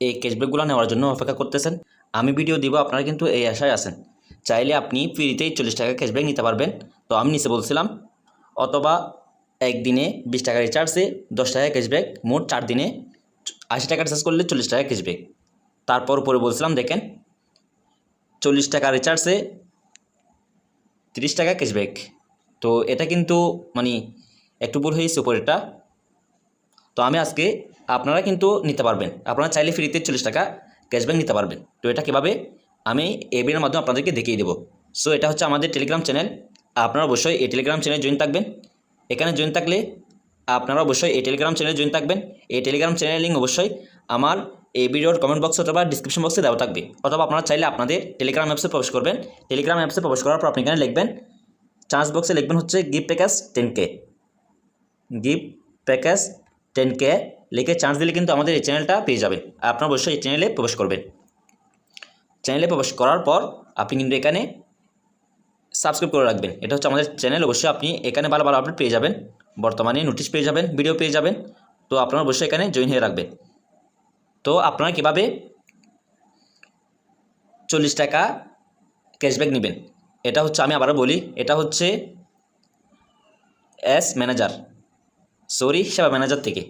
এই ক্যাশব্যাকগুলো নেওয়ার জন্য অপেক্ষা করতেছেন। আমি ভিডিও দিব, আপনারা কিন্তু এই আশায় আছেন। চাইলে আপনি ফ্রিতেই চল্লিশ টাকা ক্যাশব্যাক নিতে পারবেন। তো আমি নিচে বলছিলাম, অথবা একদিনে বিশ টাকা রিচার্জে দশ টাকা ক্যাশব্যাক মোট চার দিনে আশি টাকা রিচার্জ করলে চল্লিশ টাকা ক্যাশব্যাক তারপর পরে বলছিলাম, দেখেন, চল্লিশ টাকা রিচার্জে তিরিশ টাকা ক্যাশব্যাক তো এটা কিন্তু মানে একটু ভুল হয়েছে উপরেরটা। তো আমি আজকে আপনারা কিন্তু নিতে পারবেন। আপনারা চাইলে ফ্রিতে চল্লিশ টাকা ক্যাশব্যাক নিতে পারবেন। তো এটা কীভাবে? আমি এবির মাধ্যমে আপনাদেরকে দেখিয়ে দেবো। সো এটা হচ্ছে আমাদের টেলিগ্রাম চ্যানেল আপনারা অবশ্যই এই টেলিগ্রাম চ্যানেলে জয়েন থাকবেন। এখানে জয়েন থাকলে আপনারা অবশ্যই এই টেলিগ্রাম চ্যানেলে জয়েন থাকবেন। এই টেলিগ্রাম চ্যানেলের লিঙ্ক অবশ্যই আমার এই ভিডিওর কমেন্ট বক্স অথবা ডিসক্রিপশন বক্সে দেওয়া থাকবে। অথবা আপনারা চাইলে আপনাদের টেলিগ্রাম অ্যাপসে প্রবেশ করবেন। টেলিগ্রাম অ্যাপসে প্রবেশ করার পর আপনি এখানে লিখবেন চান্স বক্সে লিখবেন হচ্ছে গিফট প্যাকেজ টেন কে গিফট প্যাকেজ টেন কে লিখে চান্স দিলে কিন্তু আমাদের এই চ্যানেলটা পেয়ে যাবেন। আপনারা অবশ্যই এই চ্যানেলে প্রবেশ করবেন। চ্যানেলে প্রবেশ করার পর আপনি কিন্তু এখানে সাবস্ক্রাইব করে রাখবেন। এটা হচ্ছে আমাদের চ্যানেল অবশ্যই আপনি এখানে ভালো ভালো আপডেট পেয়ে যাবেন। বর্তমানে নোটিশ পেয়ে যাবেন ভিডিও পেয়ে যাবেন। তো আপনারা অবশ্যই এখানে জয়েন হয়ে রাখবেন। তো আপনারা কীভাবে চল্লিশ টাকা ক্যাশব্যাক নেবেন? এটা হচ্ছে আমি আবারও বলি, এটা হচ্ছে এস ম্যানেজার সরি সেবা ম্যানেজার থেকে।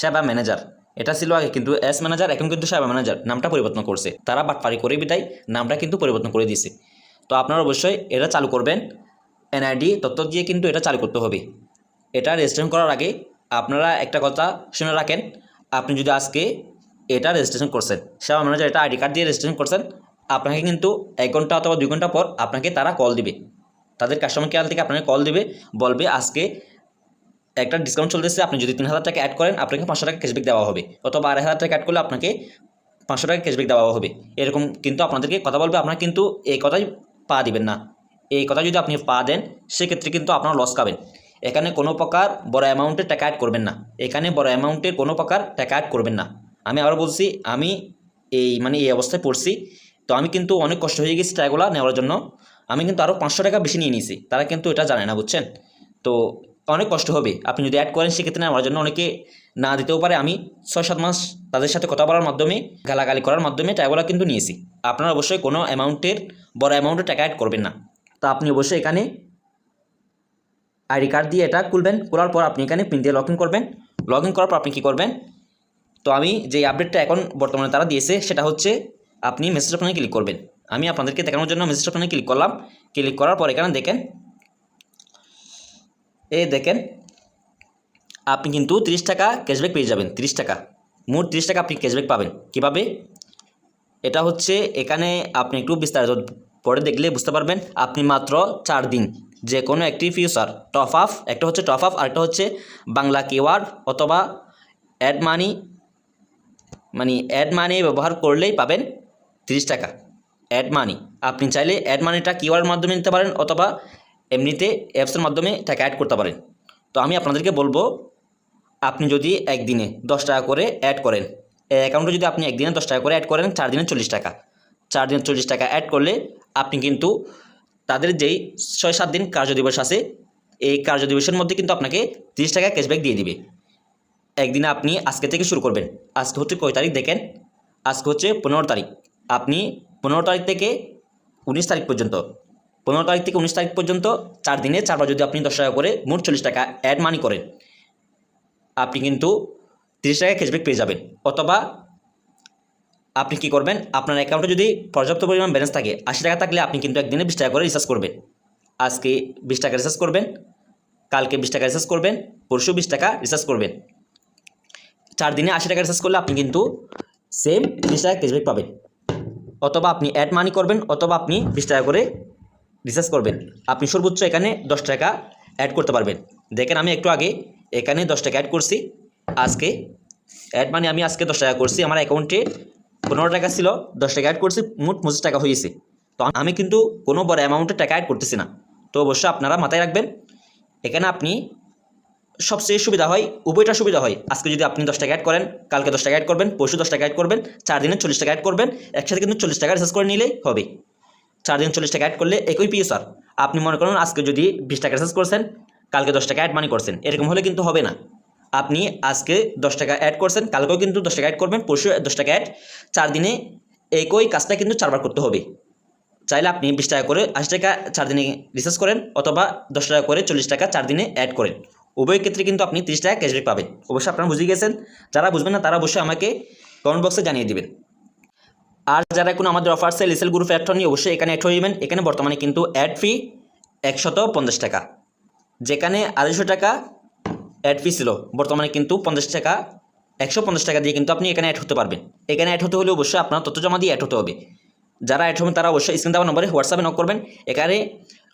সেবা ম্যানেজার। এটা ছিল আগে কিন্তু এস ম্যানেজার এখন কিন্তু সেবা ম্যানেজার। নামটা পরিবর্তন করছে। তারা বাটপারি করে বিদায়, নামটা কিন্তু পরিবর্তন করে দিয়েছে। তো আপনারা অবশ্যই এটা চালু করবেন। এনআইডি তথ্য দিয়ে কিন্তু এটা চালু করতে হবে। এটা রেজিস্ট্রেশন করার আগে আপনারা একটা কথা শুনে রাখেন। আপনি যদি আজকে এটা রেজিস্ট্রেশন করছেন, সেবা ম্যানেজার এটা আইডি কার্ড দিয়ে রেজিস্ট্রেশন করছেন, আপনাকে কিন্তু এক ঘণ্টা অথবা দুই ঘণ্টা পর আপনাকে তারা কল দিবে। তাদের কাস্টমার কেয়ার থেকে আপনাকে কল দিবে, বলবে আজকে একটা ডিসকাউন্ট চলতেছে, আপনি যদি তিন হাজার টাকা অ্যাড করেন, আপনাকে পাঁচশো টাকা ক্যাশব্যাক দেওয়া হবে। অথবা আড়াই হাজার টাকা অ্যাড করলে আপনাকে পাঁচশো টাকা ক্যাশব্যাক দেওয়া হবে। এরকম কিন্তু আপনাদেরকে কথা বলবে, আপনারা কিন্তু এই কথাই পা দিবেন না। এই কথা যদি আপনি পা দেন, সেক্ষেত্রে কিন্তু আপনার লস খাবেন এখানে কোনো প্রকার বড় অ্যামাউন্টের টাকা অ্যাড করবেন না। এখানে বড় অ্যামাউন্টের কোনো প্রকার টাকা অ্যাড করবেন না। আমি আবার বলছি, আমি এই মানে এই অবস্থায় পড়ছি, তো আমি কিন্তু অনেক কষ্ট হয়ে গেছি টাকাগুলো নেওয়ার জন্য। আমি কিন্তু আরও পাঁচশো টাকা বেশি নিয়ে নিয়েছি। তারা কিন্তু এটা জানে না, বুঝছেন? তো অনেক কষ্ট হবে। আপনি যদি অ্যাড করেন, সেক্ষেত্রে নেওয়ার জন্য অনেকে না দিতেও পারে। আমি ছয় সাত মাস তাদের সাথে কথা বলার মাধ্যমে, গালাগালি করার মাধ্যমে টাকাগুলো কিন্তু নিয়েছি। আপনারা অবশ্যই কোনো অ্যামাউন্টের, বড় অ্যামাউন্টের টাকা অ্যাড করবেন না। তা আপনি অবশ্যই এখানে আইডি কার্ড দিয়ে এটা খুলবেন। খোলার পর আপনি এখানে পিন দিয়ে লগ ইন করবেন। লগ ইন করার পর আপনি কী করবেন? তো আমি যে আপডেটটা এখন বর্তমানে তারা দিয়েছে, সেটা হচ্ছে আপনি মেসেজ অপশনে ক্লিক করবেন। আমি আপনাদেরকে দেখানোর জন্য মেসেজ অপশনে ক্লিক করলাম। ক্লিক করার পর এখানে দেখেন এই দেখেন, আপনি কিন্তু তিরিশ টাকা ক্যাশব্যাক পেয়ে যাবেন, তিরিশ টাকা। মোট তিরিশ টাকা আপনি ক্যাশব্যাক পাবেন। কীভাবে? এটা হচ্ছে এখানে আপনি একটু বিস্তারিত পরে দেখলে বুঝতে পারবেন। আপনি মাত্র চার দিন যে কোনো একটি ফিউচার টপ আপ একটা হচ্ছে টপ আপ আরেকটা হচ্ছে বাংলা কিওয়ার্ড অথবা অ্যাড মানি মানে অ্যাড মানি ব্যবহার করলেই পাবেন তিরিশ টাকা। অ্যাড মানি আপনি চাইলে অ্যাড মানিটা কিওয়ার্ডের মাধ্যমে নিতে পারেন অথবা এমনিতে অ্যাপসের মাধ্যমে টাকা অ্যাড করতে পারেন। তো আমি আপনাদেরকে বলব, আপনি যদি একদিনে দশ টাকা করে অ্যাড করেন, এই অ্যাকাউন্টে যদি আপনি একদিনে দশ টাকা করে অ্যাড করেন, চার দিনে চল্লিশ টাকা। চার দিনে চল্লিশ টাকা অ্যাড করলে আপনি কিন্তু তাদের যেই ছয় সাত দিন কার্য দিবস আছে, এই কার্য দিবসের মধ্যে কিন্তু আপনাকে তিরিশ টাকা ক্যাশব্যাক দিয়ে দিবে। একদিনে আপনি আজকে থেকে শুরু করবেন। আজকে হচ্ছে কয় তারিখ দেখেন? আজকে হচ্ছে পনেরো তারিখ। আপনি পনেরো তারিখ থেকে উনিশ তারিখ পর্যন্ত পনেরো তারিখ থেকে উনিশ তারিখ পর্যন্ত চার দিনে চারবার যদি আপনি দশ টাকা করে মোট চল্লিশ টাকা অ্যাড মানি করেন, আপনি কিন্তু তিরিশ টাকা ক্যাশব্যাক পেয়ে যাবেন। অথবা আপনি কি করবেন? আপনার অ্যাকাউন্টে যদি পর্যাপ্ত পরিমাণ ব্যালেন্স থাকে, আশি টাকা থাকলে আপনি কিন্তু একদিনে বিশ টাকা করে রিচার্জ করবেন। আজকে বিশ টাকা রিচার্জ করবেন, কালকে বিশ টাকা রিচার্জ করবেন, পরশু বিশ টাকা রিচার্জ করবেন। চার দিনে আশি টাকা রিচার্জ করলে আপনি কিন্তু সেম বিশ টাকা ক্যাশব্যাক পাবেন। অথবা আপনি অ্যাড মানি করবেন, অথবা আপনি বিশ টাকা করে রিচার্জ করবেন। আপনি সর্বোচ্চ এখানে দশ টাকা অ্যাড করতে পারবেন। দেখেন আমি একটু আগে এখানে দশ টাকা অ্যাড করছি। আজকে অ্যাড মানে আমি আজকে দশ টাকা করছি। আমার অ্যাকাউন্টে পনেরো টাকা ছিল, দশ টাকা অ্যাড করছি, মোট পঁচিশ টাকা হয়েছে। তো আমি কিন্তু কোনো বড় অ্যামাউন্টে টাকা অ্যাড করতেছি না। তো অবশ্যই আপনারা মাথায় রাখবেন, এখানে আপনি সবচেয়ে সুবিধা হয়, উভয়টা সুবিধা হয়। আজকে যদি আপনি দশ টাকা অ্যাড করেন, কালকে দশ টাকা অ্যাড করবেন, পরশু দশ টাকা অ্যাড করবেন, চার দিনে চল্লিশ টাকা অ্যাড করবেন, একসাথে কিন্তু চল্লিশ টাকা রিচার্জ করে নিলেই হবে। চার দিন চল্লিশ টাকা অ্যাড করলে একই পিও স্যার আপনি মনে করুন আজকে যদি বিশ টাকা রিচার্জ করছেন, কালকে দশ টাকা অ্যাড মানি করছেন। এরকম হলে কিন্তু হবে না। আপনি আজকে দশ টাকা অ্যাড করছেন, কালকেও কিন্তু দশ টাকা অ্যাড করবেন, পরশু দশ টাকা অ্যাড চার দিনে একই কাজটা কিন্তু চারবার করতে হবে। চাইলে আপনি বিশ টাকা করে আশি টাকা চার দিনে রিচার্জ করেন অথবা দশ টাকা করে চল্লিশ টাকা চার দিনে অ্যাড করেন। উভয় ক্ষেত্রে কিন্তু আপনি তিরিশ টাকা ক্যাশব্যাক পাবেন। অবশ্যই আপনারা বুঝে গেছেন। যারা বুঝবেন না, তারা অবশ্যই আমাকে কমেন্ট বক্সে জানিয়ে দিবেন। আর যারা এখন আমাদের offer sale SL group ad নিয়ে অবশ্যই এখানে অ্যাড হয়ে এখানে বর্তমানে কিন্তু অ্যাড ফি একশত পঞ্চাশ টাকা। যেখানে আড়াইশো টাকা অ্যাড ফি ছিল, বর্তমানে কিন্তু পঞ্চাশ টাকা একশো পঞ্চাশ টাকা দিয়ে কিন্তু আপনি এখানে অ্যাড হতে পারবেন। এখানে অ্যাড হতে হলে অবশ্যই আপনার তথ্য জমা দিয়ে অ্যাড হতে হবে। যারা অ্যাড হবেন তারা অবশ্যই স্ক্রিন দেওয়া নম্বরে হোয়াটসঅ্যাপে নক করবেন। এখানে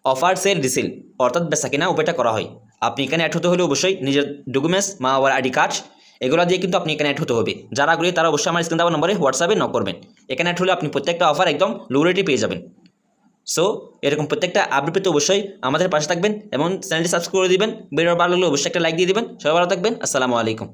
অফার সেল রিসেল অর্থাৎ বেচা কিনা উপায়টা করা হয়। আপনি এখানে অ্যাড হতে হলে অবশ্যই নিজের ডকুমেন্টস মা বাবার আইডি কার্ড এগুলো দিয়ে কিন্তু আপনি অ্যাড হতে হবে। যারা আগ্রহী তারা অবশ্যই আমার স্ক্রিন নম্বরে হোয়াটসঅ্যাপে নক করবেন। এখানে হলে আপনি প্রত্যেকটা অফার একদম লো রেটে পেয়ে যাবেন। সো এরকম প্রত্যেকটা আপডেট পেতে অবশ্যই আমাদের পাশে থাকবেন এবং চ্যানেলটি সাবস্ক্রাইব করে দিবেন। ভিডিও ভালো লাগলে অবশ্যই একটা লাইক দিয়ে দিবেন। সবাই ভালো থাকবেন। আসসালামু আলাইকুম।